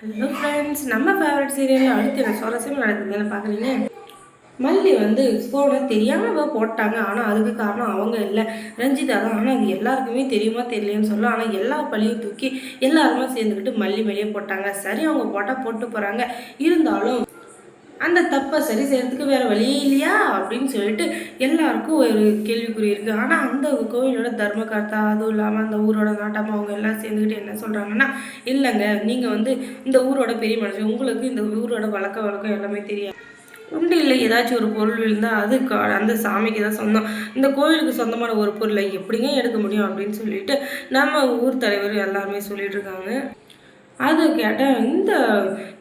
Hello friends நம்ம favourite சீரியலில் அடுத்து என்ன சுவாரஸ்யம் நடக்குதுன்னு பார்க்குறீங்க? மல்லி வந்து ஃபோனை தெரியாமல் போட்டாங்க. ஆனால் அதுக்கு காரணம் அவங்க இல்லை. ரஞ்சிதா தான். ஆனால் அது எல்லாருக்குமே தெரியுமா தெரியலன்னு சொல்ல ஆனால் எல்லா பள்ளியும் தூக்கி எல்லாருமே சேர்ந்துக்கிட்டு மல்லி மேலேயே போட்டாங்க. சரி அவங்க போட்டால் போட்டு போகிறாங்க இருந்தாலும் அந்த தப்பை சரி செய்யறதுக்கு வேற வழியே இல்லையா? அப்படின்னு சொல்லிட்டு எல்லாருக்கும் ஒரு கேள்விக்குறி இருக்கு. ஆனால் அந்த கோயிலோட தர்மகர்த்தா அதுவும் இல்லாமல் அந்த ஊரோட நாட்டம்மா அவங்க எல்லாம் சேர்ந்துக்கிட்டு என்ன சொல்றாங்கன்னா இல்லைங்க நீங்கள் வந்து இந்த ஊரோட பெரிய மனுஷன். உங்களுக்கு இந்த ஊரோட வழக்க வழக்கம் எல்லாமே தெரியாது. உண்டு இல்லை ஏதாச்சும் ஒரு பொருள் இருந்தால் அது அந்த சாமிக்கு தான் சொந்தம். இந்த கோவிலுக்கு சொந்தமான ஒரு பொருளை எப்படிங்க எடுக்க முடியும் அப்படின்னு சொல்லிட்டு நம்ம ஊர் தலைவர் எல்லாருமே சொல்லிட்டு இருக்காங்க. அது கேட்டால் இந்த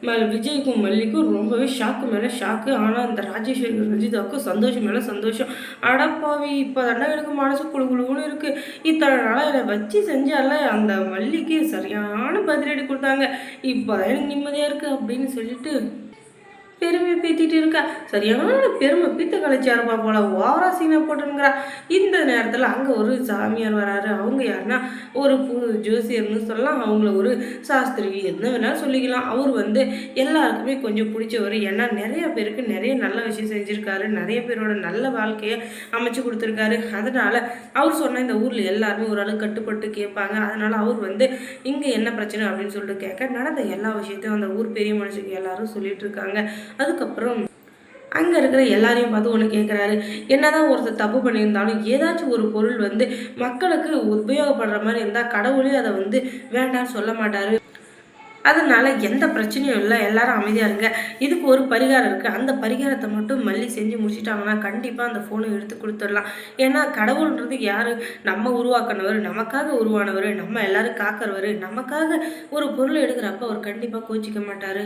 ம விஜய்க்கும் மல்லிக்கும் ரொம்பவே ஷாக்கு மேலே ஷாக்கு ஆனால் அந்த ராஜேஸ்வரி ரஞ்சிதாவுக்கும் சந்தோஷம் மேலே சந்தோஷம். அடப்பாவி இப்போ தாண்டா எனக்கு மனசு குழு குழுன்னு இருக்குது இத்தனை நாளாக இதை வச்சு செஞ்சால அந்த மல்லிக்கு சரியான பதிலடி கொடுத்தாங்க. இப்போ எனக்கு நிம்மதியாக இருக்குது அப்படின்னு சொல்லிட்டு பெருமை பீத்திட்டு இருக்கா? சரியான பெருமை பீத்த கழிச்சாருப்பா போல ஓவரா சீனை போட்டுங்கிறா இந்த நேரத்தில் அங்கே ஒரு சாமியார் வராரு. அவங்க யாருன்னா ஒரு பூ ஜோசியர்னு சொல்லலாம். அவங்கள ஒரு சாஸ்திரி என்ன வேணாலும் சொல்லிக்கலாம். அவர் வந்து எல்லாருக்குமே கொஞ்சம் பிடிச்சவர். ஏன்னா நிறைய பேருக்கு நிறைய நல்ல விஷயம் செஞ்சுருக்காரு. நிறைய பேரோட நல்ல வாழ்க்கையை அமைச்சு கொடுத்துருக்காரு. அதனால அவர் சொன்ன இந்த ஊரில் எல்லாருமே ஓரளவு கட்டுப்பட்டு கேட்பாங்க. அதனால அவர் வந்து இங்கே என்ன பிரச்சனை? அப்படின்னு சொல்லிட்டு கேட்க நடந்த எல்லா விஷயத்தையும் அந்த ஊர் பெரிய மனுஷங்க எல்லாரும் சொல்லிட்டு இருக்காங்க. அதுக்கப்புறம் அங்கே இருக்கிற எல்லாரையும் பார்த்து ஒன்று கேட்குறாரு என்னதான் ஒருத்தர் தப்பு பண்ணியிருந்தாலும் ஏதாச்சும் ஒரு பொருள் வந்து மக்களுக்கு உபயோகப்படுற மாதிரி இருந்தால் கடவுளே அதை வந்து வேண்டாம்னு சொல்ல மாட்டாரு. அதனால எந்த பிரச்சனையும் இல்லை. எல்லாரும் அமைதியாக இருங்க. இதுக்கு ஒரு பரிகாரம் இருக்குது அந்த பரிகாரத்தை மட்டும் மல்லி செஞ்சு முடிச்சிட்டாங்கன்னா கண்டிப்பாக அந்த ஃபோனை எடுத்து கொடுத்துடலாம். ஏன்னா கடவுள்ன்றது யார்? நம்ம உருவாக்கினவர் நமக்காக உருவானவர் நம்ம எல்லாரும் காக்கிறவர் நமக்காக ஒரு பொருளை எடுக்கிறப்ப அவர் கண்டிப்பாக கோச்சிக்க மாட்டார்.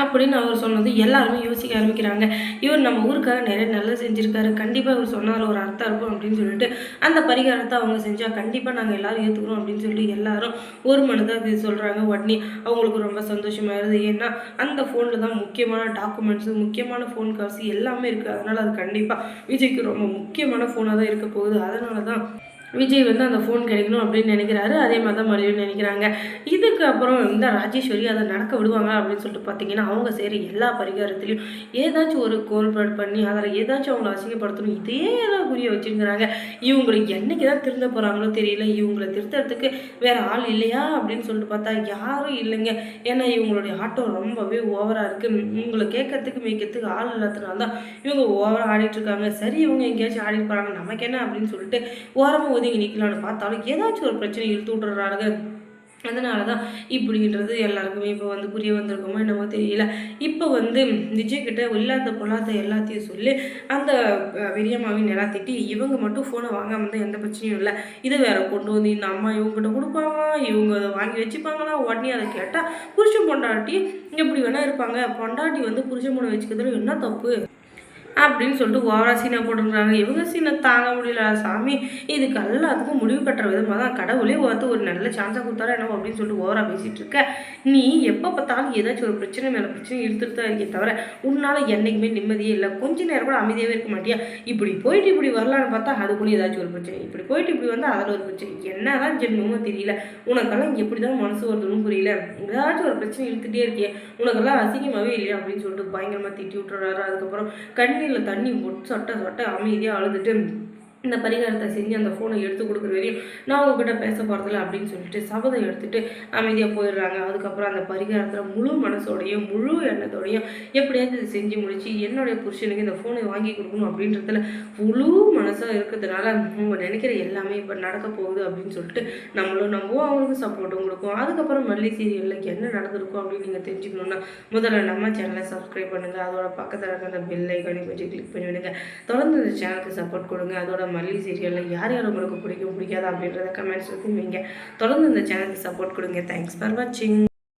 அப்படின்னு அவர் சொன்னது எல்லாருமே யோசிக்க ஆரம்பிக்கிறாங்க. இவர் நம்ம ஊருக்காக நிறைய நல்லது செஞ்சுருக்காரு. கண்டிப்பாக இவர் சொன்னார் ஒரு அர்த்தம் இருக்கும் அப்படின்னு சொல்லிட்டு அந்த பரிகாரத்தை அவங்க செஞ்சால் கண்டிப்பாக நாங்கள் எல்லோரும் ஏற்றுக்கிறோம் அப்படின்னு சொல்லி எல்லாரும் ஒரு மனதாக இது சொல்கிறாங்க உடனே. அவங்களுக்கு ரொம்ப சந்தோஷமாக இருது ஏன்னா அந்த ஃபோனில் தான் முக்கியமான டாக்குமெண்ட்ஸு முக்கியமான ஃபோன் காசு எல்லாமே இருக்குது அதனால் அது கண்டிப்பாக விஜய்க்கு ரொம்ப முக்கியமான ஃபோனாக தான் இருக்க போகுது. அதனால தான் விஜய் வந்து அந்த ஃபோன் கிடைக்கணும் அப்படின்னு நினைக்கிறாரு. அதே மாதிரி தான் மறுபடியும் நினைக்கிறாங்க. இதுக்கு அப்புறம் இந்த ராஜேஸ்வரி அதை நடக்க விடுவாங்க அப்படின்னு சொல்லிட்டு பார்த்தீங்கன்னா அவங்க செய்கிற எல்லா பரிகாரத்துலையும் ஏதாச்சும் ஒரு கோல்பேட் பண்ணி அதில் ஏதாச்சும் அவங்களை அசிங்கப்படுத்தணும் இதே தான் புரிய வச்சுருக்கிறாங்க. இவங்களுக்கு என்னைக்கு தான் திருந்த போகிறாங்களோ தெரியல. இவங்களை திருத்தறதுக்கு வேற ஆள் இல்லையா அப்படின்னு சொல்லிட்டு பார்த்தா யாரும் இல்லைங்க. ஏன்னா இவங்களுடைய ஆட்டம் ரொம்பவே ஓவராக இருக்குது இவங்களை கேட்கறதுக்கு மேய்க்கிறதுக்கு ஆள் இல்லாததுனால தான் இவங்க ஓவராக ஆடிட்டுருக்காங்க சரி இவங்க எங்கேயாச்சும் ஆடிட்டு போகிறாங்க நமக்கு என்ன அப்படின்னு சொல்லிட்டு ஓரமாக ஒதுங்கி நிற்கலான்னு பார்த்தாலும் ஏதாச்சும் ஒரு பிரச்சனை இழுத்து விட்டுறாங்க அதனால தான் இப்படின்றது எல்லாருக்குமே இப்போ வந்து புரிய வந்திருக்கோமோ என்னமோ தெரியல. இப்போ வந்து விஜய்கிட்ட இல்லாத பொல்லாத எல்லாத்தையும் சொல்லி அந்த பெரியம்மாவின் எல்லாம் நிலா திட்டி இவங்க மட்டும் ஃபோனை வாங்காம இருந்தால் எந்த பிரச்சனையும் இல்லை. இதை வேற கொண்டு வந்து இந்த அம்மா இவங்ககிட்ட கொடுப்பாங்க இவங்க அதை வாங்கி வச்சுப்பாங்களா? உடனே அதை கேட்டால் புருஷன் பொண்டாட்டி எப்படி வேணால் இருப்பாங்க. பொண்டாட்டி வந்து புருஷன் பொண்ணை வச்சுக்கிறதுல என்ன தப்பு? அப்படின்னு சொல்லிட்டு ஓவரா சீனை போட்டுருக்காங்க இவங்க சீனை தாங்க முடியல. சாமி இதுக்கு எல்லாத்துக்கும் முடிவு கட்டுற விதமாக தான் கடவுளே வந்து ஒரு நல்ல சான்ஸாக கொடுத்தாரா என்ன அப்படின்னு சொல்லிட்டு ஓவரா பேசிகிட்டு இருக்க. நீ எப்போ பார்த்தாலும் ஏதாச்சும் ஒரு பிரச்சனை மேலே பிரச்சனை இழுத்துட்டு தான் இருக்கே தவிர உன்னால் என்றைக்குமே நிம்மதியே இல்லை. கொஞ்ச நேரம் கூட அமைதியாகவே இருக்க மாட்டியா? இப்படி போயிட்டு இப்படி வரலான்னு பார்த்தா அதுக்குள்ளே ஏதாச்சும் ஒரு பிரச்சனை. இப்படி போயிட்டு இப்படி வந்தால் அதில் ஒரு பிரச்சனை. என்னதான் ஜென்மமோ தெரியல. உனக்கெல்லாம் எப்படி தான் மனசு வருதுன்னு புரியல. ஏதாச்சும் ஒரு பிரச்சனை இழுத்துட்டே இருக்கியே உனக்கெல்லாம் அசிங்கமாகவே இல்லையா அப்படின்னு சொல்லிட்டு பயங்கரமாக திட்டி விட்டுறாரு. அதுக்கப்புறம் கண்ணீரில் தண்ணி சொட்ட சொட்ட அமைதியாக அழுதுட்டு இந்த பரிகாரத்தை செஞ்சு அந்த ஃபோனை எடுத்து கொடுக்குற வரையும் நான் உங்ககிட்ட பேச போகிறதில்ல அப்படின்னு சொல்லிட்டு சபதம் எடுத்துட்டு அமைதியாக போயிடுறாங்க. அதுக்கப்புறம் அந்த பரிகாரத்தில் முழு மனசோடையும் முழு எண்ணத்தோடையும் எப்படியாவது இது செஞ்சு முடிச்சு என்னுடைய புருஷனுக்கு இந்த ஃபோனை வாங்கி கொடுக்கணும் அப்படின்றதுல முழு மனசாக இருக்கிறதுனால அவங்க நினைக்கிற எல்லாமே இப்போ நடக்க போகுது அப்படின்னு சொல்லிட்டு நம்மளும் நம்புவோம் அவங்களுக்கு சப்போர்ட்டும் கொடுக்கும். அதுக்கப்புறம் மல்லி சீரியலில் என்ன நடந்திருக்கும் அப்படின்னு நீங்கள் தெரிஞ்சுக்கணுன்னா முதல்ல நம்ம சேனலை சப்ஸ்கிரைப் பண்ணுங்கள் அதோட பக்கத்தில் இருக்க அந்த பெல் ஐக்கானே கொஞ்சம் கிளிக் பண்ணி விடுங்க தொடர்ந்து இந்த சேனலுக்கு சப்போர்ட் கொடுங்க. அதோட மல்லி சீரியலில் யார் யார் உங்களுக்கு பிடிக்கும் பிடிக்காதா அப்படின்றத கமெண்ட்ஸ் வைங்க தொடர்ந்து இந்த சேனலுக்கு சப்போர்ட் கொடுங்க. தேங்க்ஸ் ஃபார் வாட்சிங்